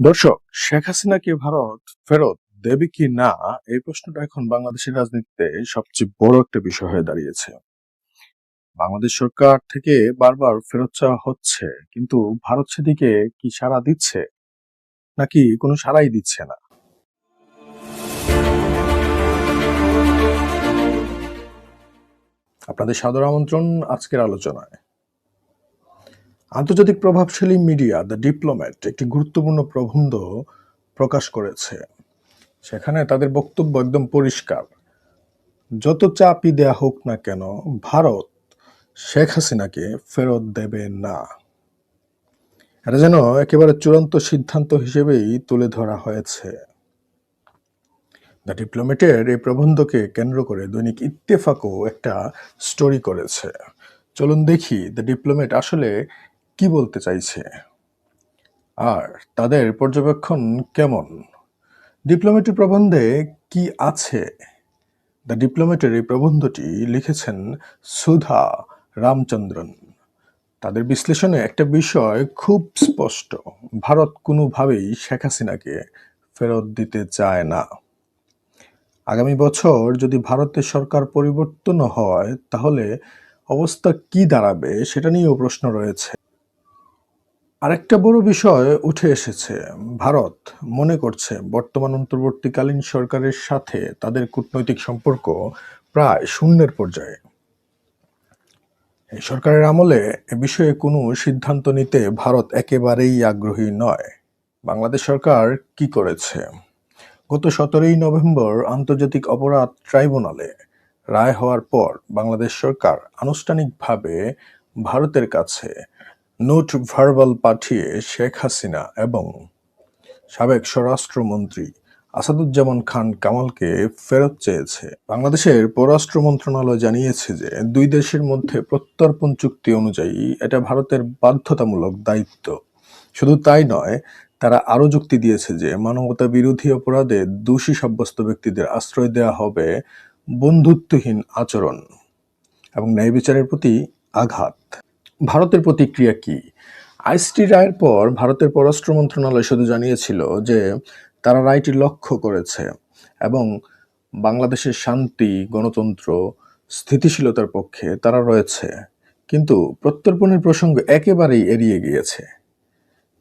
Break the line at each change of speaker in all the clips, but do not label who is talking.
দর্শক, শেখ হাসিনা কি ভারত ফেরত দেবে কি না? এই প্রশ্নটা এখন বাংলাদেশের রাজনীতিতে সবচেয়ে বড় একটা বিষয় হয়ে দাঁড়িয়েছে। বাংলাদেশ সরকার থেকে বারবার ফেরত চাওয়া হচ্ছে, কিন্তু ভারত সেদিকে কি সাড়া দিচ্ছে? নাকি কোনো সাড়াই দিচ্ছে না? আপনাদের সাদর আমন্ত্রণ আজকের আলোচনায়। আন্তর্জাতিক প্রভাবশালী মিডিয়া দ্য ডিপ্লোম্যাট একটি গুরুত্বপূর্ণ প্রবন্ধ প্রকাশ করেছে। সেখানে তাদের বক্তব্য একদম পরিষ্কার। যত চাপই দেয়া হোক না কেন, ভারত শেখ হাসিনাকে ফেরত দেবে না। এটা যেন একেবারে চূড়ান্ত সিদ্ধান্ত হিসেবেই তুলে ধরা হয়েছে। দ্য ডিপ্লোমেটের এই প্রবন্ধকে কেন্দ্র করে দৈনিক ইত্তেফাকও একটা স্টোরি করেছে। চলুন দেখি দ্য ডিপ্লোমেট আসলে কি বলতে চাইছে? আর তাদের পর্যবেক্ষণ কেমন? ডিপ্লোমেটের প্রবন্ধে কি আছে? দ্য ডিপ্লোমেটের এই প্রবন্ধটি লিখেছেন সুধা রামচন্দ্রন। তাদের বিশ্লেষণে একটা বিষয় খুব স্পষ্ট, ভারত কোনোভাবেই শেখ হাসিনাকে ফেরত দিতে চায় না। আগামী বছর যদি ভারতের সরকার পরিবর্তন হয়, তাহলে অবস্থা কি দাঁড়াবে সেটা নিয়েও প্রশ্ন রয়েছে। আরেকটা বড় বিষয় উঠে এসেছে। ভারত মনে করছে বর্তমান অন্তর্বর্তীকালীন সরকারের সাথে তাদের কূটনৈতিক সম্পর্ক প্রায় শূন্যের পর্যায়ে। এই সরকারের আমলে এ বিষয়ে কোনো সিদ্ধান্ত নিতে ভারত একেবারেই আগ্রহী নয়। বাংলাদেশ সরকার কি করেছে? গত সতেরোই নভেম্বর আন্তর্জাতিক অপরাধ ট্রাইব্যুনালে রায় হওয়ার পর বাংলাদেশ সরকার আনুষ্ঠানিকভাবে ভারতের কাছে নোট ভার্বাল পাঠিয়ে শেখ হাসিনা এবং সাবেক স্বরাষ্ট্রমন্ত্রী আসাদুজ্জামান খান কামালকে ফেরত চেয়েছে। বাংলাদেশের পররাষ্ট্র মন্ত্রণালয় জানিয়েছে যে, দুই দেশের মধ্যে প্রত্যর্পণ চুক্তি অনুযায়ী এটা ভারতের বাধ্যতামূলক দায়িত্ব। শুধু তাই নয়, তারা আরও যুক্তি দিয়েছে যে মানবতা বিরোধী অপরাধে দোষী সাব্যস্ত ব্যক্তিদের আশ্রয় দেওয়া হবে বন্ধুত্বহীন আচরণ এবং ন্যায় বিচারের প্রতি আঘাত। ভারতের প্রতিক্রিয়া কি? আইসটি রায়ের পর ভারতের পররাষ্ট্র মন্ত্রণালয় শুধু জানিয়েছিল যে তারা রায়টি লক্ষ্য করেছে এবং বাংলাদেশের শান্তি, গণতন্ত্র, স্থিতিশীলতার পক্ষে তারা রয়েছে। কিন্তু প্রত্যর্পণের প্রসঙ্গ একেবারেই এড়িয়ে গিয়েছে।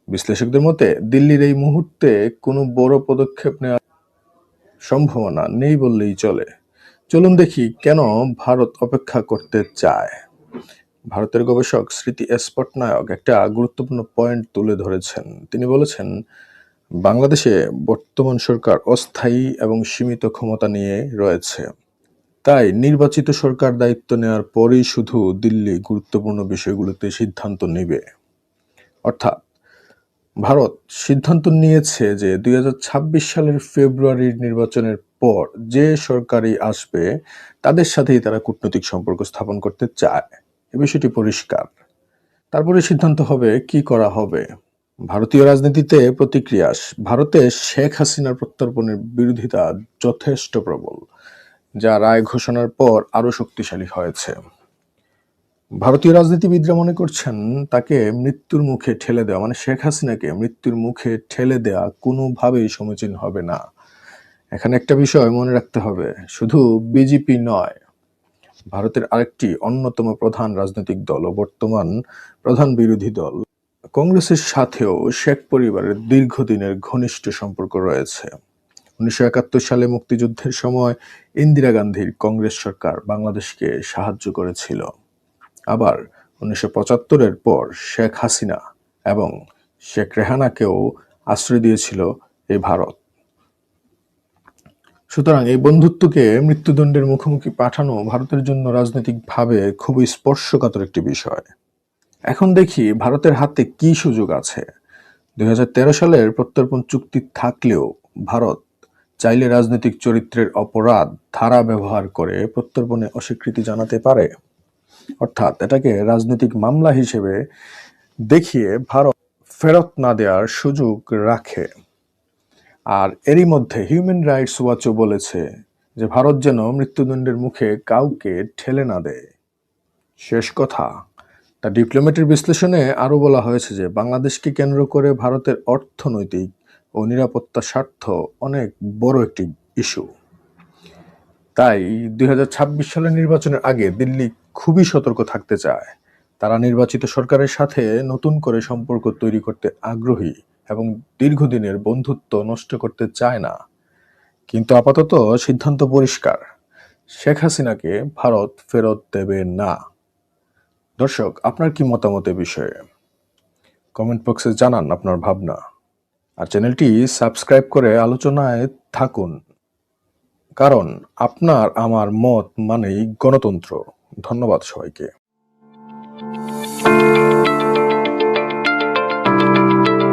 বিশ্লেষকদের মতে, দিল্লির এই মুহূর্তে কোনো বড় পদক্ষেপ নেওয়ার সম্ভাবনা নেই বললেই চলে। চলুন দেখি কেন ভারত অপেক্ষা করতে চায়। ভারতের গবেষক স্মৃতি এস পটনায়ক একটা গুরুত্বপূর্ণ পয়েন্ট তুলে ধরেছেন। তিনি বলেছেন, বাংলাদেশে বর্তমান সরকার অস্থায়ী এবং সীমিত ক্ষমতা নিয়ে রয়েছে। তাই নির্বাচিত সরকার দায়িত্ব নেওয়ার পরেই শুধু দিল্লি গুরুত্বপূর্ণ বিষয়গুলোতে সিদ্ধান্ত নেবে। অর্থাৎ, ভারত সিদ্ধান্ত নিয়েছে যে দুই হাজার ছাব্বিশ সালের ফেব্রুয়ারির নির্বাচনের পর যে সরকারই আসবে, তাদের সাথেই তারা কূটনৈতিক সম্পর্ক স্থাপন করতে চায়। এ বিষয়টি পরিষ্কার। তারপরে সিদ্ধান্ত হবে কি করা হবে। ভারতীয় রাজনীতিতে প্রতিক্রিয়া ভারতে শেখ হাসিনার প্রত্যর্পণের বিরোধিতা যথেষ্ট প্রবল, যা রায় ঘোষণার পর আরও শক্তিশালী হয়েছে। ভারতীয় রাজনীতিবিদরা মনে করছেন, তাকে মৃত্যুর মুখে ঠেলে দেওয়া মানে শেখ হাসিনাকে মৃত্যুর মুখে ঠেলে দেওয়া কোনোভাবেই সমীচীন হবে না। এখানে একটা বিষয় মনে রাখতে হবে, শুধু বিজেপি নয় ভারতের আরেকটি অন্যতম প্রধান রাজনৈতিক দল ও বর্তমান প্রধান বিরোধী দল। কংগ্রেসের সাথেও শেখ পরিবারের দীর্ঘদিনের ঘনিষ্ঠ সম্পর্ক রয়েছে। উনিশশো একাত্তর সালে মুক্তিযুদ্ধের সময় ইন্দিরা গান্ধীর কংগ্রেস সরকার বাংলাদেশকে সাহায্য করেছিল। আবার উনিশশো পঁচাত্তরের পর শেখ হাসিনা এবং শেখ রেহানাকেও আশ্রয় দিয়েছিল এই ভারত। সুতরাং এই বন্ধুত্বকে মৃত্যুদণ্ডের মুখোমুখি পাঠানো ভারতের জন্য রাজনৈতিকভাবে খুবই স্পর্শকাতর একটি বিষয়। এখন দেখি ভারতের হাতে কি সুযোগ আছে। দুই হাজার তেরো সালের প্রত্যর্পণ চুক্তি থাকলেও ভারত চাইলে রাজনৈতিক চরিত্রের অপরাধ ধারা ব্যবহার করে প্রত্যর্পণে অস্বীকৃতি জানাতে পারে। অর্থাৎ এটাকে রাজনৈতিক মামলা হিসেবে দেখিয়ে ভারত ফেরত না দেওয়ার সুযোগ রাখে। আর এরই মধ্যে হিউম্যান রাইটস ওয়াচও বলেছে যে ভারত যেন মৃত্যুদণ্ডের মুখে কাউকে ঠেলে না দেয়। শেষ কথা তা ডিপ্লোমেটের বিশ্লেষণে আরও বলা হয়েছে যে বাংলাদেশকে কেন্দ্র করে ভারতের অর্থনৈতিক ও নিরাপত্তা স্বার্থ অনেক বড় একটি ইস্যু তাই দুই হাজার ছাব্বিশ সালের নির্বাচনের আগে দিল্লি খুবই সতর্ক থাকতে চায়। তারা নির্বাচিত সরকারের সাথে নতুন করে সম্পর্ক তৈরি করতে আগ্রহী। এবং দীর্ঘদিনের বন্ধুত্ব নষ্ট করতে চায় না। কিন্তু আপাতত সিদ্ধান্ত পরিষ্কার। শেখ হাসিনাকে ভারত ফেরত দেবে না। দর্শক, আপনার কি মতামত বিষয়ে? কমেন্ট বক্সে জানান আপনার ভাবনা। আর চ্যানেলটি সাবস্ক্রাইব করে আলোচনায় থাকুন। কারণ আপনার আমার মত মানেই গণতন্ত্র। ধন্যবাদ সবাইকে।